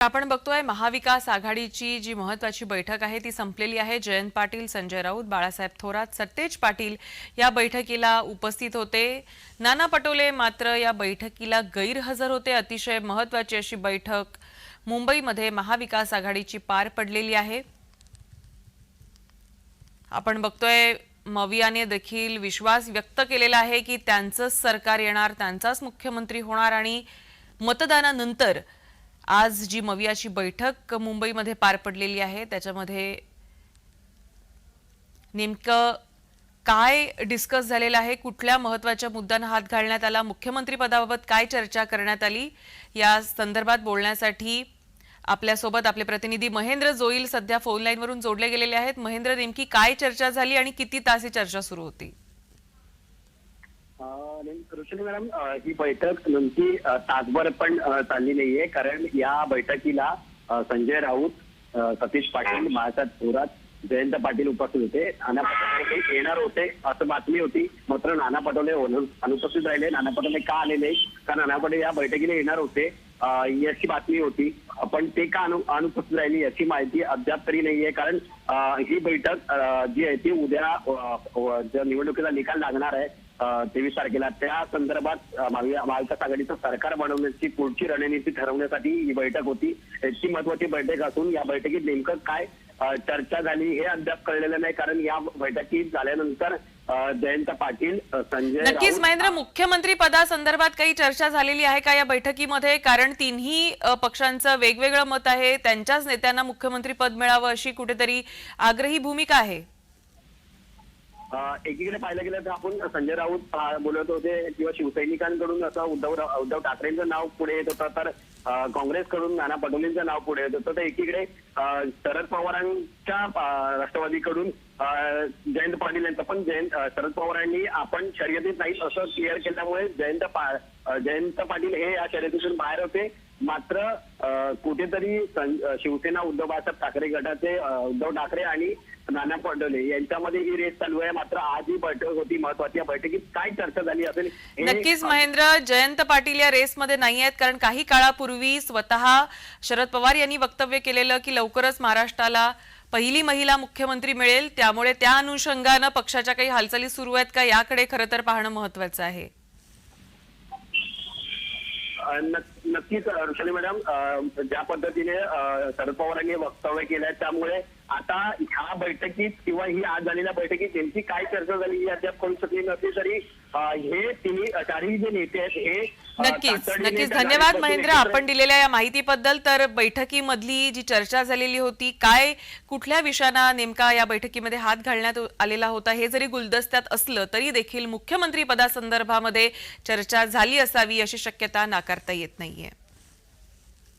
आपण बघतोय महाविकास आघाडीची जी महत्वाची बैठक आहे ती संपलेली आहे. जयंत पाटील संजय राऊत बाळासाहेब थोरात सत्तेज पाटील या बैठकीला उपस्थित होते. नाना पटोले मात्र या बैठकीला गैरहजर होते. अतिशय महत्वाची अशी बैठक मुंबईमध्ये महाविकास आघाडीची पार पडलेली आहे. आपण बघतोय मवियाने देखील विश्वास व्यक्त केलेला आहे की त्यांचंच सरकार येणार त्यांचाच मुख्यमंत्री होणार आणि मतदानानंतर आज जी मवियाची बैठक मुंबईमध्ये पार पडलेली आहे त्याच्यामध्ये नेमकं काय डिस्कस झालेलं आहे कुठल्या महत्त्वाच्या मुद्द्यांना हात घालण्यात आला मुख्यमंत्री पदाबाबत काय चर्चा करण्यात आली या संदर्भात बोलण्यासाठी आपल्यासोबत आपले प्रतिनिधी महेंद्र जोईल सध्या फोन लाईनवरून जोडले गेलेले आहेत. महेंद्र नेमकी काय चर्चा झाली आणि किती तास ही चर्चा सुरू होती? कृष्ण मॅडम ही बैठक नेमकी तासभर पण चालली नाहीये. कारण या बैठकीला संजय राऊत सतीश पाटील बाळासाहेब थोरात जयंत पाटील उपस्थित होते. नाना पटोले येणार होते असं बातमी होती. मात्र नाना पटोले अनुपस्थित राहिले. नाना पटोले का आले नाही कारण नाना पटोले या बैठकीला येणार होते? याची बातमी होती. पण ते का अनु अनुपस्थित राहिली याची माहिती अद्याप तरी नाहीये. कारण ही बैठक जी आहे ती उद्या निवडणुकीचा निकाल लागणार आहे तेवीस तारखेला. त्या संदर्भात महाविकास आघाडीचं सरकार बनवण्याची पुढची रणनीती ठरवण्यासाठी ही बैठक होती. याची महत्वाची बैठक असून या बैठकीत नेमकं काय चर्चा झाली हे अद्याप कळलेलं नाही कारण या बैठकीत झाल्यानंतर जयंत पाटील संजय नक्कीच महेंद्र मुख्यमंत्री पदासंदर्भात काही चर्चा झालेली आहे का या बैठकीमध्ये? कारण तिन्ही पक्षांचं वेगवेगळं मत आहे त्यांच्याच नेत्यांना मुख्यमंत्री पद मिळावं अशी कुठेतरी आग्रही भूमिका आहे. एकीकडे पाहिलं गेलं तर आपण संजय राऊत बोलत होते किंवा शिवसैनिकांकडून असं उद्धव उद्धव ठाकरेंचं नाव पुढे येत होतं तर काँग्रेसकडून नाना पटोलेंचं नाव पुढे येत होतं. तर एकीकडे शरद पवारांच्या राष्ट्रवादीकडून जयंत पाटील यांचं पण जयंत शरद पवारांनी आपण शर्यतीत नाही असं क्लिअर केल्यामुळे जयंत पा- जयंत पाटील हे या शर्यतीतून बाहेर होते. मात्र कुठेतरी शिवसेना उद्धव बाळासाहेब ठाकरे गटाचे उद्धव ठाकरे आणि नाना पटोले यांच्यामध्ये ही रेस चालू आहे. मात्र आज ही बैठक होती महत्वाची या बैठकीत काय चर्चा झाली असेल नक्कीच महेंद्र जयंत पाटील या रेसमध्ये नाही आहेत. कारण काही काळापूर्वी स्वतः शरद पवार यांनी वक्तव्य केलेलं की लवकरच महाराष्ट्राला पहिली महिला मुख्यमंत्री मिळेल. त्यामुळे त्या अनुषंगानं पक्षाच्या काही हालचाली सुरू आहेत का? याकडे खरं तर पाहणं महत्वाचं आहे. नक्कीच अ, ऋषाली मॅडम अ, ज्या पद्धतीने शरद पवारांनी वक्तव्य केलंय त्यामुळे आता ह्या बैठकीत किंवा ही आज झालेल्या बैठकीत नेमकी काय चर्चा झाली ही अद्याप कळू शकली नसली तरी हे तिन्ही चारही जे नेते आहेत हे नक्कीच नक्कीच. धन्यवाद महेंद्र. आपण दिलेल्या या माहितीबद्दल तर बैठकीमधली जी चर्चा झालेली होती काय कुठल्या विषयाना नेमका या बैठकीमध्ये हात घालण्यात आलेला होता हे जरी गुलदस्त्यात असलं तरी देखील मुख्यमंत्री पदासंदर्भामध्ये चर्चा झाली असावी अशी शक्यता नाकारता येत नाहीये.